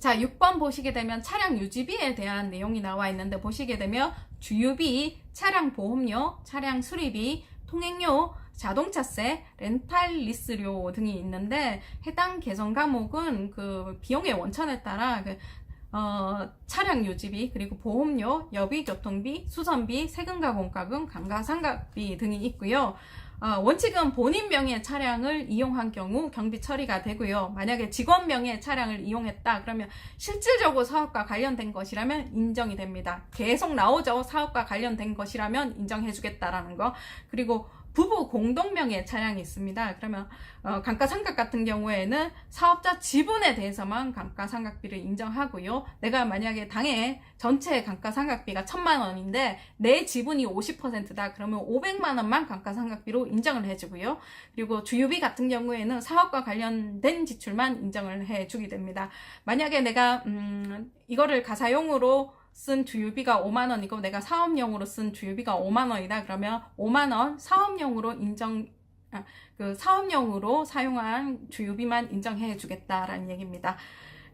자, 6번 보시게 되면 차량 유지비에 대한 내용이 나와 있는데 보시게 되면 주유비, 차량 보험료, 차량 수리비, 통행료, 자동차세, 렌탈 리스료 등이 있는데 해당 개선 과목은 그 비용의 원천에 따라 그 어, 차량 유지비, 그리고 보험료, 여비 교통비, 수선비, 세금 가공가금, 감가상각비 등이 있고요. 어, 원칙은 본인 명의의 차량을 이용한 경우 경비 처리가 되고요. 만약에 직원 명의의 차량을 이용했다 그러면 실질적으로 사업과 관련된 것이라면 인정이 됩니다. 계속 나오죠. 사업과 관련된 것이라면 인정해주겠다라는 거. 그리고 부부 공동명의 차량이 있습니다. 그러면 어, 감가상각 같은 경우에는 사업자 지분에 대해서만 감가상각비를 인정하고요. 내가 만약에 당해 전체 감가상각비가 천만 원인데 내 지분이 50%다 그러면 500만 원만 감가상각비로 인정을 해주고요. 그리고 주유비 같은 경우에는 사업과 관련된 지출만 인정을 해주게 됩니다. 만약에 내가 음, 이거를 가사용으로 쓴 주유비가 5만 원이고 내가 사업용으로 쓴 주유비가 5만 원이다 그러면 5만 원 사업용으로 인정 아, 그 사업용으로 사용한 주유비만 인정해 주겠다라는 얘기입니다.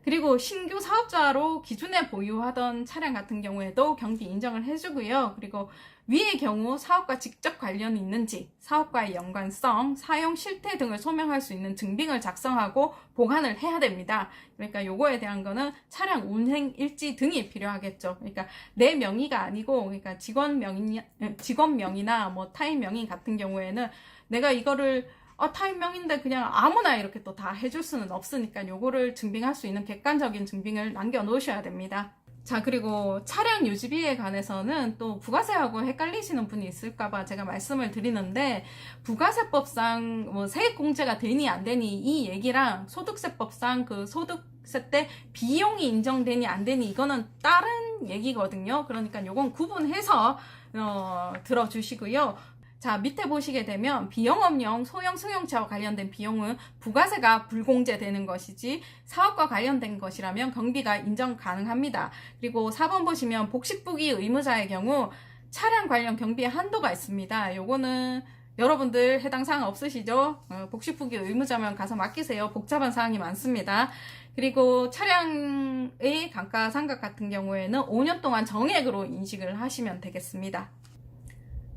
그리고 신규 사업자로 기존에 보유하던 차량 같은 경우에도 경비 인정을 해주고요. 그리고 위의 경우 사업과 직접 관련이 있는지, 사업과의 연관성, 사용 실태 등을 소명할 수 있는 증빙을 작성하고 보관을 해야 됩니다. 그러니까 요거에 대한 거는 차량 운행 일지 등이 필요하겠죠. 그러니까 내 명의가 아니고, 그러니까 직원 명의, 직원 명의나 뭐 타인 명의 같은 경우에는 내가 이거를 어, 타임명인데 그냥 아무나 이렇게 또 다 해줄 수는 없으니까 요거를 증빙할 수 있는 객관적인 증빙을 남겨 놓으셔야 됩니다. 자, 그리고 차량 유지비에 관해서는 또 부가세하고 헷갈리시는 분이 있을까봐 제가 말씀을 드리는데, 부가세법상 뭐 세액 공제가 되니 안 되니 이 얘기랑 소득세법상 그 소득세 때 비용이 인정되니 안 되니 이거는 다른 얘기거든요. 그러니까 요건 구분해서 어, 들어주시고요. 자, 밑에 보시게 되면 비영업용 소형 승용차와 관련된 비용은 부가세가 불공제되는 것이지 사업과 관련된 것이라면 경비가 인정 가능합니다. 그리고 4번 보시면 복식부기 의무자의 경우 차량 관련 경비의 한도가 있습니다. 요거는 여러분들 해당 사항 없으시죠? 어, 복식부기 의무자면 가서 맡기세요. 복잡한 사항이 많습니다. 그리고 차량의 감가상각 같은 경우에는 5년 동안 정액으로 인식을 하시면 되겠습니다.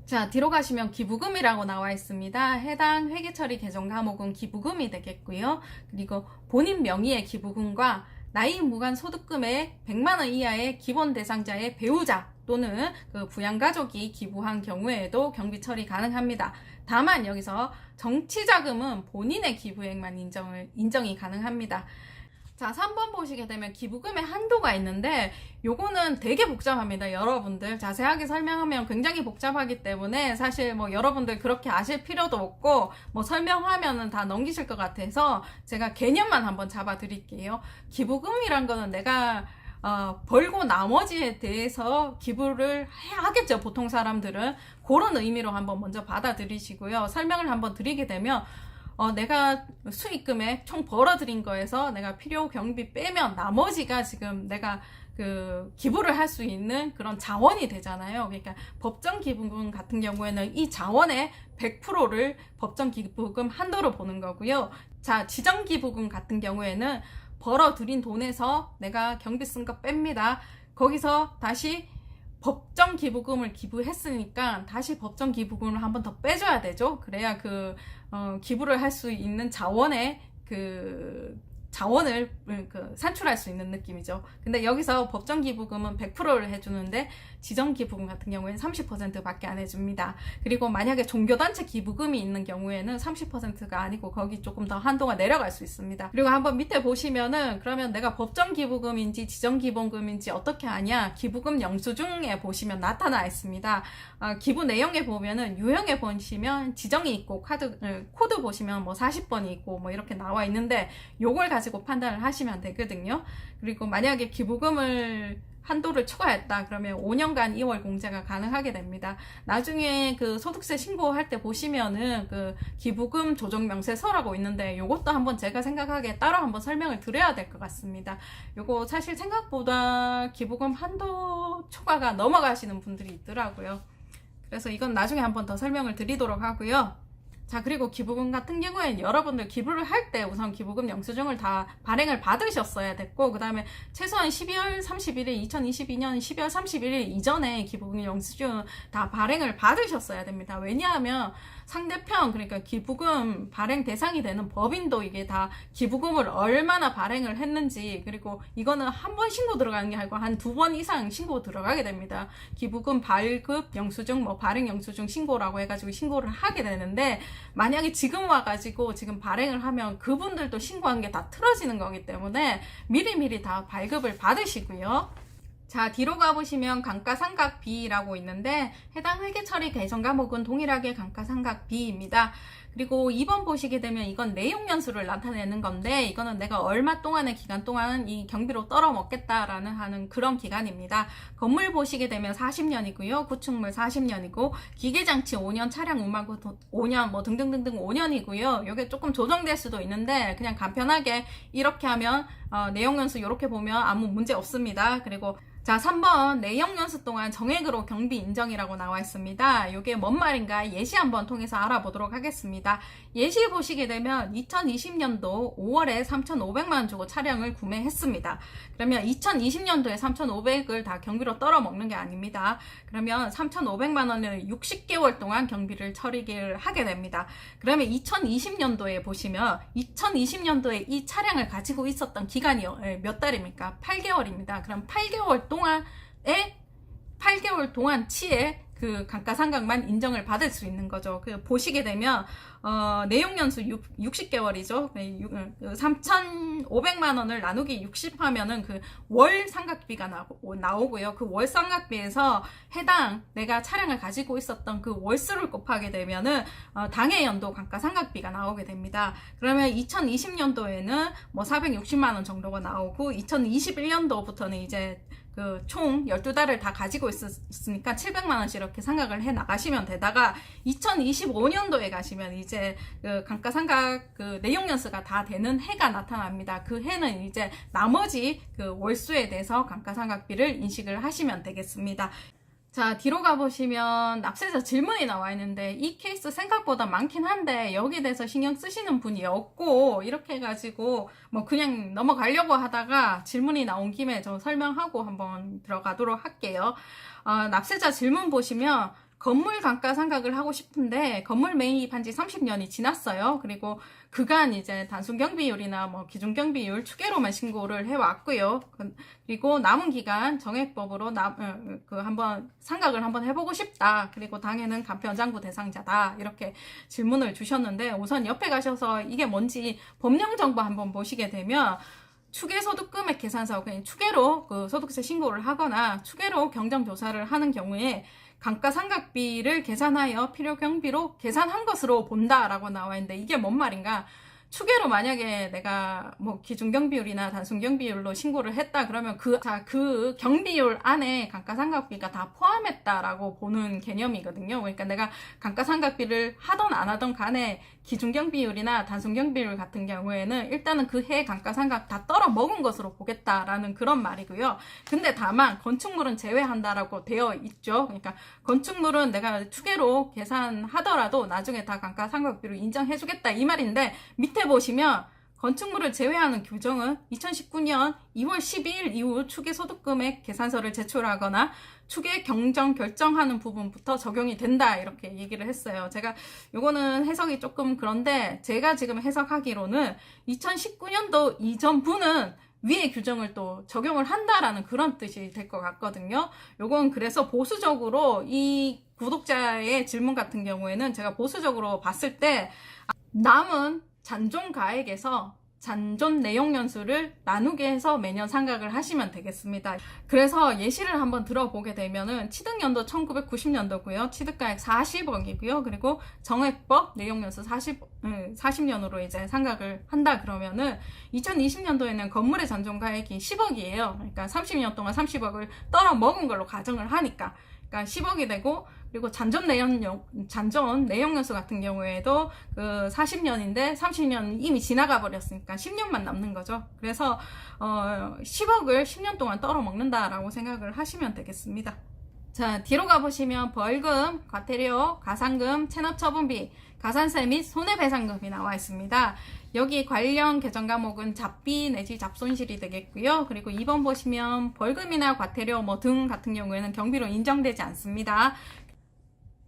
자, 뒤로 가시면 기부금이라고 나와 있습니다. 해당 회계처리 개정 과목은 기부금이 되겠고요. 그리고 본인 명의의 기부금과 나이 무관 소득금의 100만 원 이하의 기본 대상자의 배우자 또는 그 부양가족이 기부한 경우에도 경비 처리 가능합니다. 다만 여기서 정치자금은 본인의 기부액만 인정을, 인정이 가능합니다. 자, 3번 보시게 되면 기부금의 한도가 있는데 요거는 되게 복잡합니다. 여러분들 자세하게 설명하면 굉장히 복잡하기 때문에 사실 뭐 여러분들 그렇게 아실 필요도 없고 뭐 설명하면은 다 넘기실 것 같아서 제가 개념만 한번 잡아 드릴게요. 기부금이란 거는 내가 어, 벌고 나머지에 대해서 기부를 해야 하겠죠. 보통 사람들은 그런 의미로 한번 먼저 받아들이시고요. 설명을 한번 드리게 되면 어, 내가 수익금액 총 벌어들인 거에서 내가 필요 경비 빼면 나머지가 지금 내가 그 기부를 할 수 있는 그런 자원이 되잖아요. 그러니까 법정 기부금 같은 경우에는 이 자원의 100%를 법정 기부금 한도로 보는 거고요. 자, 지정 기부금 같은 경우에는 벌어들인 돈에서 내가 경비 쓴 거 뺍니다. 거기서 다시 법정 기부금을 기부했으니까 다시 법정 기부금을 한번 더 빼줘야 되죠. 그래야 그 어, 기부를 할 수 있는 자원의 그 자원을 그 산출할 수 있는 느낌이죠. 근데 여기서 법정 기부금은 100%를 해주는데 지정 기 부금 같은 경우에는 30%밖에 안 해줍니다. 그리고 만약에 종교단체 기부금이 있는 경우에는 30%가 아니고 거기 조금 더 한도가 내려갈 수 있습니다. 그리고 한번 밑에 보시면은 그러면 내가 법정 기부금인지 지정 기부금인지 어떻게 아냐 기부금 영수증에 보시면 나타나 있습니다. 아, 기부 내용에 보면은 유형에 보시면 지정이 있고 카드 코드 보시면 뭐 40번이 있고 뭐 이렇게 나와 있는데 요걸 가지고 판단을 하시면 되거든요. 그리고 만약에 기부금을 한도를 초과했다 그러면 5년간 2월 공제가 가능하게 됩니다. 나중에 그 소득세 신고할 때 보시면은 그 기부금 조정 명세서라고 있는데 요것도 한번 제가 생각하기에 따로 한번 설명을 드려야 될 것 같습니다. 요거 사실 생각보다 기부금 한도 초과가 넘어가시는 분들이 있더라고요. 그래서 이건 나중에 한번 더 설명을 드리도록 하고요. 자, 그리고 기부금 같은 경우에는 여러분들 기부를 할 때 우선 기부금 영수증을 다 발행을 받으셨어야 됐고, 그 다음에 최소한 12월 31일, 2022년 12월 31일 이전에 기부금 영수증 다 발행을 받으셨어야 됩니다. 왜냐하면 상대편, 그러니까 기부금 발행 대상이 되는 법인도 이게 다 기부금을 얼마나 발행을 했는지, 그리고 이거는 한 번 신고 들어가는 게 아니고 한 두 번 이상 신고 들어가게 됩니다. 기부금 발급 영수증, 뭐 발행 영수증 신고라고 해가지고 신고를 하게 되는데, 만약에 지금 와가지고 지금 발행을 하면 그분들도 신고한 게 다 틀어지는 거기 때문에 미리미리 다 발급을 받으시고요. 자, 뒤로 가보시면 감가상각비라고 있는데 해당 회계처리 개정 과목은 동일하게 감가상각비입니다. 그리고 2번 보시게 되면 이건 내용 연수를 나타내는 건데 이거는 내가 얼마 동안의 기간 동안 이 경비로 떨어 먹겠다라는 하는 그런 기간입니다. 건물 보시게 되면 40년이고요. 구축물 40년이고 기계장치 5년, 차량 운반구 5년 뭐 등등등등 5년이고요. 이게 조금 조정될 수도 있는데 그냥 간편하게 이렇게 하면 어, 내용 연수 이렇게 보면 아무 문제 없습니다. 그리고 자, 3번 내용 연수 동안 정액으로 경비 인정이라고 나와 있습니다. 이게 뭔 말인가 예시 한번 통해서 알아보도록 하겠습니다. 예시 보시게 되면 2020년도 5월에 3,500만 원 주고 차량을 구매했습니다. 그러면 2020년도에 3,500을 다 경비로 떨어 먹는 게 아닙니다. 그러면 3,500만 원을 60개월 동안 경비를 처리를 하게 됩니다. 그러면 2020년도에 보시면 2020년도에 이 차량을 가지고 있었던 기간이 몇 달입니까? 8개월입니다. 그럼 8개월 동안에 8개월 동안 치에 그 감가상각만 인정을 받을 수 있는 거죠. 그 보시게 되면 어, 내용 연수 6, 60개월이죠. 3,500만 원을 나누기 60 하면은 그 월 상각비가 나오, 나오고요. 그 월 상각비에서 해당 내가 차량을 가지고 있었던 그 월수를 곱하게 되면은 어, 당해 연도 감가 상각비가 나오게 됩니다. 그러면 2020년도에는 뭐 460만 원 정도가 나오고 2021년도부터는 이제 그총 12달을 다 가지고 있었으니까 700만원씩 이렇게 상각을 해 나가시면 되다가 2025년도에 가시면 이제 그 감가상각 그 내용 연수가 다 되는 해가 나타납니다. 그 해는 이제 나머지 그 월수에 대해서 감가상각비를 인식을 하시면 되겠습니다. 자, 뒤로 가보시면 납세자 질문이 나와 있는데 이 케이스 생각보다 많긴 한데 여기에 대해서 신경 쓰시는 분이 없고 이렇게 해가지고 뭐 그냥 넘어가려고 하다가 질문이 나온 김에 저 설명하고 한번 들어가도록 할게요. 어, 납세자 질문 보시면 건물 감가 상각을 하고 싶은데 건물 매입한 지 30년이 지났어요. 그리고 그간 이제 단순 경비율이나 뭐 기준 경비율 추계로만 신고를 해왔고요. 그리고 남은 기간 정액법으로 남, 어, 그 한번 상각을 한번 해보고 싶다. 그리고 당해는 간편장부 대상자다. 이렇게 질문을 주셨는데 우선 옆에 가셔서 이게 뭔지 법령 정보 한번 보시게 되면 추계 소득 금액 계산서 그냥 추계로 그 소득세 신고를 하거나 추계로 경정 조사를 하는 경우에 감가상각비를 계산하여 필요 경비로 계산한 것으로 본다라고 나와 있는데 이게 뭔 말인가? 추계로 만약에 내가 뭐 기준 경 비율이나 단순 경 비율로 신고를 했다 그러면 그, 자, 그 경비율 안에 감가상각비가 다 포함했다라고 보는 개념이거든요. 그러니까 내가 감가상각비를 하던 안 하던 간에 기준 경 비율이나 단순 경 비율 같은 경우에는 일단은 그 해 감가상각 다 떨어 먹은 것으로 보겠다라는 그런 말이고요. 근데 다만 건축물은 제외한다라고 되어 있죠. 그러니까 건축물은 내가 추계로 계산하더라도 나중에 다 감가상각비로 인정해주겠다 이 말인데 밑에 보시면 건축물을 제외하는 규정은 2019년 2월 12일 이후 추계 소득금액 계산서를 제출하거나 추계 경정 결정하는 부분부터 적용이 된다 이렇게 얘기를 했어요. 제가 요거는 해석이 조금 그런데 제가 지금 해석하기로는 2019년도 이전부는 위의 규정을 또 적용을 한다라는 그런 뜻이 될 것 같거든요. 요건 그래서 보수적으로 이 구독자의 질문 같은 경우에는 제가 보수적으로 봤을 때 남은 잔존가액에서 잔존 내용 연수를 나누게 해서 매년 상각을 하시면 되겠습니다. 그래서 예시를 한번 들어보게 되면은 취득연도 1990년도고요. 취득가액 40억이고요. 그리고 정액법 내용 연수 40 40년으로 이제 상각을 한다 그러면은 2020년도에는 건물의 잔존가액이 10억이에요. 그러니까 30년 동안 30억을 떨어 먹은 걸로 가정을 하니까 그러니까 10억이 되고 그리고 잔존 내용 잔존 내용 연수 같은 경우에도 그 40년인데 30년 이미 지나가 버렸으니까 10년만 남는 거죠. 그래서 어 10억을 10년 동안 떨어 먹는다라고 생각을 하시면 되겠습니다. 자, 뒤로 가보시면 벌금, 과태료, 가산금, 체납처분비, 가산세 및 손해배상금이 나와 있습니다. 여기 관련 개정 과목은 잡비 내지 잡손실이 되겠고요. 그리고 2번 보시면 벌금이나 과태료 뭐 등 같은 경우에는 경비로 인정되지 않습니다.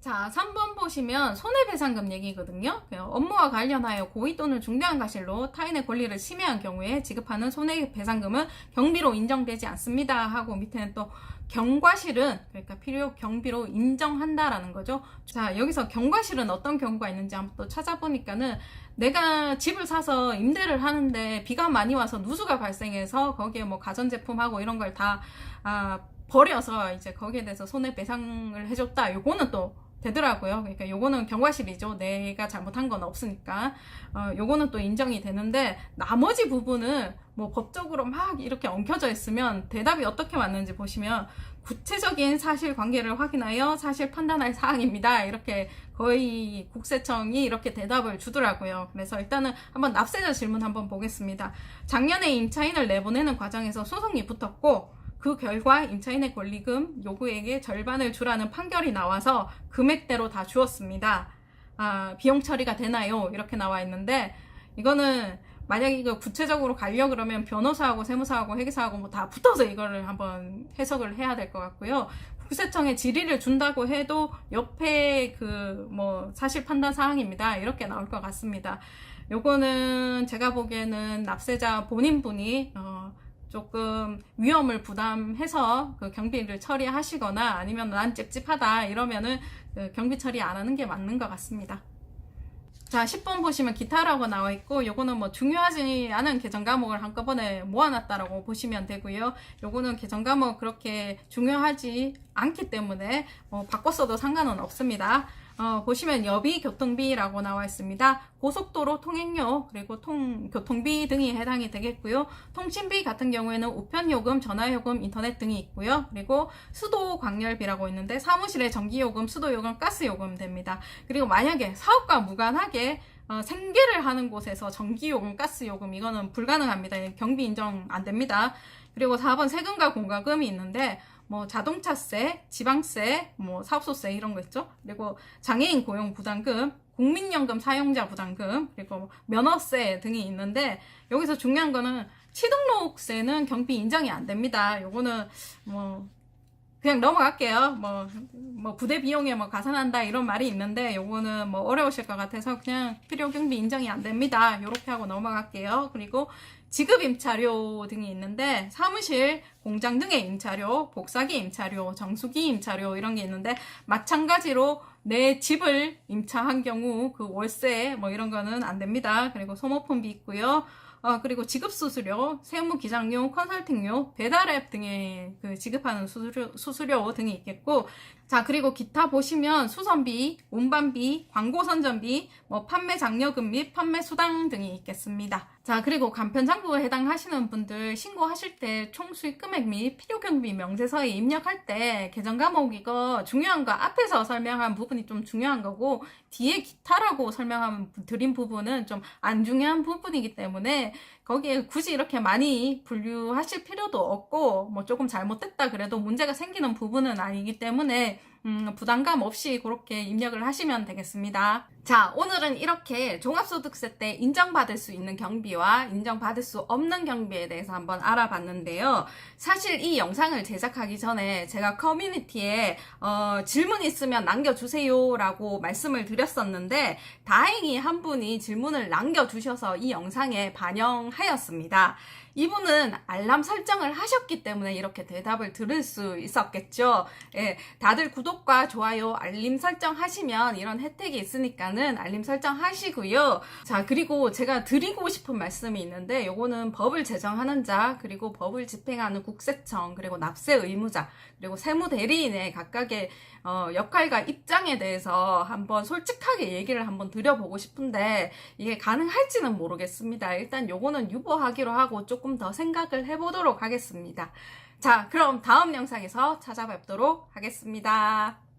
자, 3번 보시면 손해배상금 얘기거든요. 그 업무와 관련하여 고의 또는 중대한 과실로 타인의 권리를 침해한 경우에 지급하는 손해배상금은 경비로 인정되지 않습니다. 하고 밑에는 또 경과실은 그러니까 필요 경비로 인정한다라는 거죠. 자, 여기서 경과실은 어떤 경우가 있는지 한번 또 찾아보니까는 내가 집을 사서 임대를 하는데 비가 많이 와서 누수가 발생해서 거기에 뭐 가전제품하고 이런 걸다 아, 버려서 이제 거기에 대해서 손해배상을 해줬다. 요거는 또 되더라고요. 그러니까 요거는 경과실이죠. 내가 잘못한 건 없으니까. 어, 요거는 또 인정이 되는데 나머지 부분은 뭐 법적으로 막 이렇게 엉켜져 있으면 대답이 어떻게 왔는지 보시면 구체적인 사실 관계를 확인하여 사실 판단할 사항입니다. 이렇게 거의 국세청이 이렇게 대답을 주더라고요. 그래서 일단은 한번 납세자 질문 한번 보겠습니다. 작년에 임차인을 내보내는 과정에서 소송이 붙었고 그 결과 임차인의 권리금 요구액의 절반을 주라는 판결이 나와서 금액대로 다 주었습니다. 아, 비용 처리가 되나요? 이렇게 나와 있는데 이거는 만약 이거 구체적으로 가려 그러면 변호사하고 세무사하고 회계사하고 뭐 다 붙어서 이거를 한번 해석을 해야 될 것 같고요. 국세청에 질의를 준다고 해도 옆에 그 뭐 사실 판단 사항입니다. 이렇게 나올 것 같습니다. 요거는 제가 보기에는 납세자 본인분이 어, 조금 위험을 부담해서 그 경비를 처리하시거나 아니면 난 찝찝하다 이러면은 그 경비 처리 안 하는 게 맞는 것 같습니다. 자, 10번 보시면 기타라고 나와 있고, 요거는 뭐 중요하지 않은 개정 과목을 한꺼번에 모아놨다라고 보시면 되고요. 요거는 개정 과목 그렇게 중요하지 않기 때문에 어, 바꿨어도 상관은 없습니다. 어, 보시면 여비 교통비라고 나와 있습니다. 고속도로 통행료 그리고 통 교통비 등이 해당이 되겠고요. 통신비 같은 경우에는 우편요금, 전화요금, 인터넷 등이 있고요. 그리고 수도 광열비라고 있는데 사무실에 전기요금, 수도요금, 가스요금 됩니다. 그리고 만약에 사업과 무관하게 어, 생계를 하는 곳에서 전기요금, 가스요금 이거는 불가능합니다. 경비 인정 안 됩니다. 그리고 4번 세금과 공과금이 있는데 뭐 자동차세, 지방세, 뭐 사업소세 이런 거 있죠. 그리고 장애인 고용 부담금, 국민연금 사용자 부담금, 그리고 면허세 등이 있는데 여기서 중요한 거는 취등록세는 경비 인정이 안 됩니다. 요거는 뭐 그냥 넘어갈게요. 뭐, 뭐, 부대 비용에 뭐 가산한다 이런 말이 있는데, 요거는 뭐 어려우실 것 같아서 그냥 필요 경비 인정이 안 됩니다. 요렇게 하고 넘어갈게요. 그리고 지급 임차료 등이 있는데, 사무실, 공장 등의 임차료, 복사기 임차료, 정수기 임차료 이런 게 있는데, 마찬가지로 내 집을 임차한 경우 그 월세 뭐 이런 거는 안 됩니다. 그리고 소모품비 있고요. 어, 그리고 지급 수수료, 세무 기장료, 컨설팅료, 배달앱 등의 그 지급하는 수수료, 수수료 등이 있겠고, 자, 그리고 기타 보시면 수선비, 운반비, 광고 선전비, 뭐 판매 장려금 및 판매 수당 등이 있겠습니다. 자, 그리고 간편장부에 해당하시는 분들 신고하실 때 총 수익 금액 및 필요경비 명세서에 입력할 때 개정 과목 이거 중요한 거 앞에서 설명한 부분이 좀 중요한 거고 뒤에 기타라고 설명한 드린 부분은 좀 안 중요한 부분이기 때문에 거기에 굳이 이렇게 많이 분류하실 필요도 없고 뭐 조금 잘못됐다 그래도 문제가 생기는 부분은 아니기 때문에 음, 부담감 없이 그렇게 입력을 하시면 되겠습니다. 자, 오늘은 이렇게 종합소득세 때 인정받을 수 있는 경비와 인정받을 수 없는 경비에 대해서 한번 알아봤는데요. 사실 이 영상을 제작하기 전에 제가 커뮤니티에 어, 질문 있으면 남겨주세요라고 말씀을 드렸었는데 다행히 한 분이 질문을 남겨주셔서 이 영상에 반영하였습니다. 이분은 알람 설정을 하셨기 때문에 이렇게 대답을 들을 수 있었겠죠. 예, 다들 구독과 좋아요, 알림 설정 하시면 이런 혜택이 있으니까는 알림 설정 하시고요. 자, 그리고 제가 드리고 싶은 말씀이 있는데 요거는 법을 제정하는 자, 그리고 법을 집행하는 국세청, 그리고 납세 의무자, 그리고 세무 대리인의 각각의 어, 역할과 입장에 대해서 한번 솔직하게 얘기를 한번 드려보고 싶은데 이게 가능할지는 모르겠습니다. 일단 요거는 유보하기로 하고 조금 더 생각을 해보도록 하겠습니다. 자, 그럼 다음 영상에서 찾아뵙도록 하겠습니다.